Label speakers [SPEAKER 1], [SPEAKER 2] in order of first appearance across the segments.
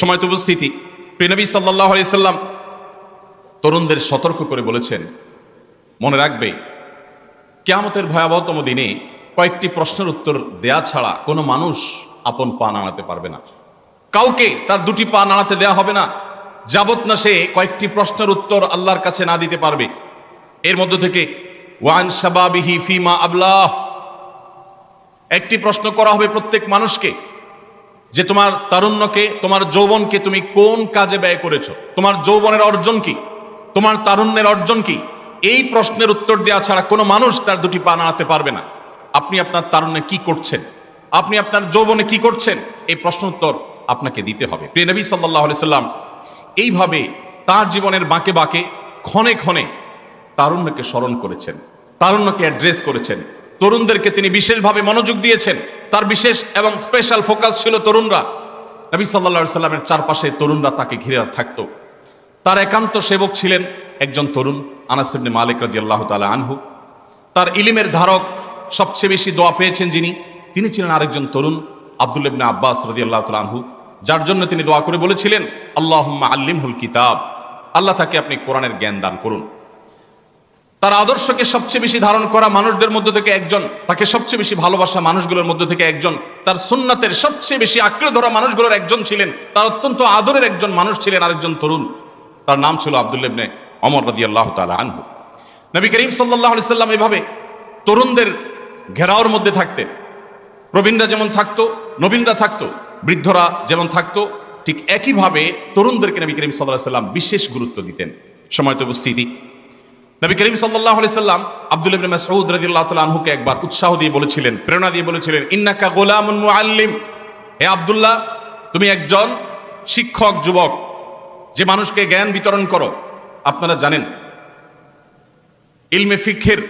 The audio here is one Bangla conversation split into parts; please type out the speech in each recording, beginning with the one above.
[SPEAKER 1] সময় উপস্থিতি। প্রিনবী সাল্লাহ আলাইসাল্লাম তরুণদের সতর্ক করে বলেছেন, মনে রাখবে, কেয়ামতের ভয়াবহতম দিনে কয়েকটি প্রশ্নের উত্তর দেয়া ছাড়া কোনো মানুষ আপন পা নাড়াতে পারবে না। কাউকে তার দুটি পা নাড়াতে দেয়া হবে না। যাবত না সে কয়েকটি প্রশ্নের উত্তর আল্লাহর কাছে না দিতে পারবে। এর মধ্য থেকে, ওয়ান শাবাবিহি ফিমা আবলাহ, একটি প্রশ্ন করা হবে প্রত্যেক মানুষকে। যে তোমার তারুণ্যকে, তোমার যৌবনকে তুমি কোন কাজে ব্যয় করেছ? তোমার যৌবনের অর্জন কি? তোমার তারুণ্যের অর্জন কি? এই প্রশ্নের উত্তর দেওয়া ছাড়া কোনো মানুষ তার দুটি পা নাড়াতে পারবে না। আপনি আপনার তারুণ্যে কি করছেন? আপনি আপনার যৌবনে কি করছেন? এই প্রশ্ন উত্তর আপনাকে দিতে হবে। প্রিয় নবী সাল্লাহ সাল্লাম এইভাবে তার জীবনের বাঁকে বাঁকে, ক্ষণে ক্ষণে তারুণ্যকে স্মরণ করেছেন, তারুণ্যকে অ্যাড্রেস করেছেন। তরুণদেরকে তিনি বিশেষভাবে মনোযোগ দিয়েছেন। তার বিশেষ এবং স্পেশাল ফোকাস ছিল তরুণরা। নবী সাল্লা সাল্লামের চারপাশে তরুণরা তাকে ঘিরে থাকতো। তার একান্ত সেবক ছিলেন একজন তরুণ আনাসিবনে মালিক রাজি আল্লাহ তালা আনহু। তার ইলিমের ধারক সবচেয়ে বেশি দোয়া পেয়েছেন যিনি। তিনি ছিলেন আরেকজন তরুণ, আব্দুল ইবনে আব্বাস রাজি আল্লাহ তালা আনহু, যার জন্য তিনি দোয়া করে বলেছিলেন আল্লাহ আল্লিমহুল কিতাব। আল্লাহ তাকে আপনি কোরআনের জ্ঞান দান করুন। তার আদর্শকে সবচেয়ে বেশি ধারণ করা মানুষদের মধ্যে থেকে একজন, তাকে সবচেয়ে বেশি ভালোবাসা মানুষগুলোর মধ্যে থেকে একজন, তার সুন্নাতের সবচেয়ে বেশি আঁকড়ে ধরা মানুষগুলোর একজন ছিলেন, তার অত্যন্ত আদরের একজন মানুষ ছিলেন আরেকজন তরুণ। তার নাম ছিল আবদুল্লেবনে অমর রাদি আল্লাহ তালা আনহু। নবী করিম সাল্লাহ সাল্লাম এভাবে তরুণদের ঘেরাওর মধ্যে থাকতেন। প্রবীণরা যেমন থাকতো, নবীনরা থাকতো, বৃদ্ধরা যেমন থাকতো, ঠিক একইভাবে তরুণদেরকে নবী করিম সাল্লাহ সাল্লাম বিশেষ গুরুত্ব দিতেন। সময় তো উপস্থিতি। নবী করিম সাল্লাহ সাল্লাম আব্দুল ইবনে মাসউদ রাদিয়াল্লাহু একবার উৎসাহ দিয়ে বলেছিলেন, প্রেরণা দিয়ে বলেছিলেন, ইন্নাকা গোলামুন মুআল্লিম। হে আব্দুল্লাহ, তুমি একজন শিক্ষক, যুবক, যে মানুষকে জ্ঞান বিতরণ করো। আপনারা জানেন, ইলমে ফিখের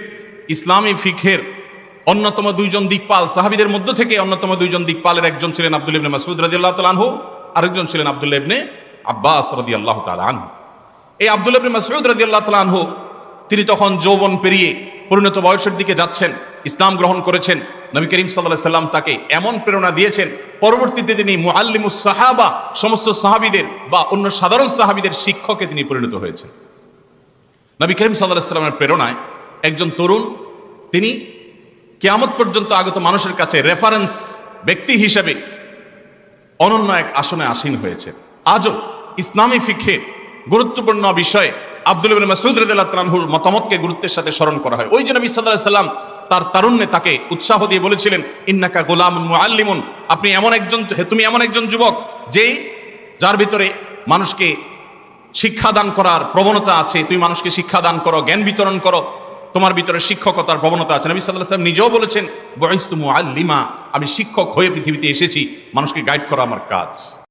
[SPEAKER 1] ইসলামী ফিখের অন্যতম দুইজন দিকপাল, সাহাবিদের মধ্য থেকে অন্যতম দুইজন দিকপালের একজন ছিলেন আব্দুল ইবনে মাসউদ রাদিয়াল্লাহু তাআলা আনহু, আরেকজন ছিলেন আব্দুল্লাহ ইবনে আব্বাস রাদিয়াল্লাহু তাআলা আনহু। এই আব্দুল্লাহ ইবনে মাসউদ রাদিয়াল্লাহু তাআলা আনহু তিনি তখন যৌবন পেরিয়ে পরিণত বয়সের দিকে যাচ্ছেন, ইসলাম গ্রহণ করেছেন। নবী করিম সাল্লাহ সাল্লাম তাকে এমন প্রেরণা দিয়েছেন, পরবর্তীতে তিনি মুআল্লিমুস সাহাবা, সমস্ত সাহাবিদের বা অন্য সাধারণ সাহাবিদের শিক্ষকে তিনি পরিণত হয়েছেন। নবী করিম সাল্লাহ সাল্লামের প্রেরণায় একজন তরুণ, তিনি কেয়ামত পর্যন্ত আগত মানুষের কাছে রেফারেন্স ব্যক্তি হিসেবে অনন্য এক আসনে আসীন হয়েছে আজও ইসলামী ফিক্ষে গুরুত্বপূর্ণ বিষয়ে আব্দুল ইবনে মাসউদ রাদিয়াল্লাহু তাআলাহুর মতামতকে গুরুত্বের সাথে স্মরণ করা হয়। ওই জন্য সাল্লাল্লাহু সাল্লাম তার তারুণ্যে তাকে উৎসাহ দিয়ে বলেছিলেন, ইন্নাকা গোলামুন মুআল্লিমুন। আপনি এমন একজন তুমি এমন একজন যুবক, যেই, যার ভিতরে মানুষকে শিক্ষাদান করার প্রবণতা আছে, তুমি মানুষকে শিক্ষাদান করো, জ্ঞান বিতরণ করো, তোমার ভিতরে শিক্ষকতার প্রবণতা আছে। নবী আলাইহি সাল্লাম নিজেও বলেছেন বয়স্তু মুআল্লিমা, আমি শিক্ষক হয়ে পৃথিবীতে এসেছি, মানুষকে গাইড করা আমার কাজ।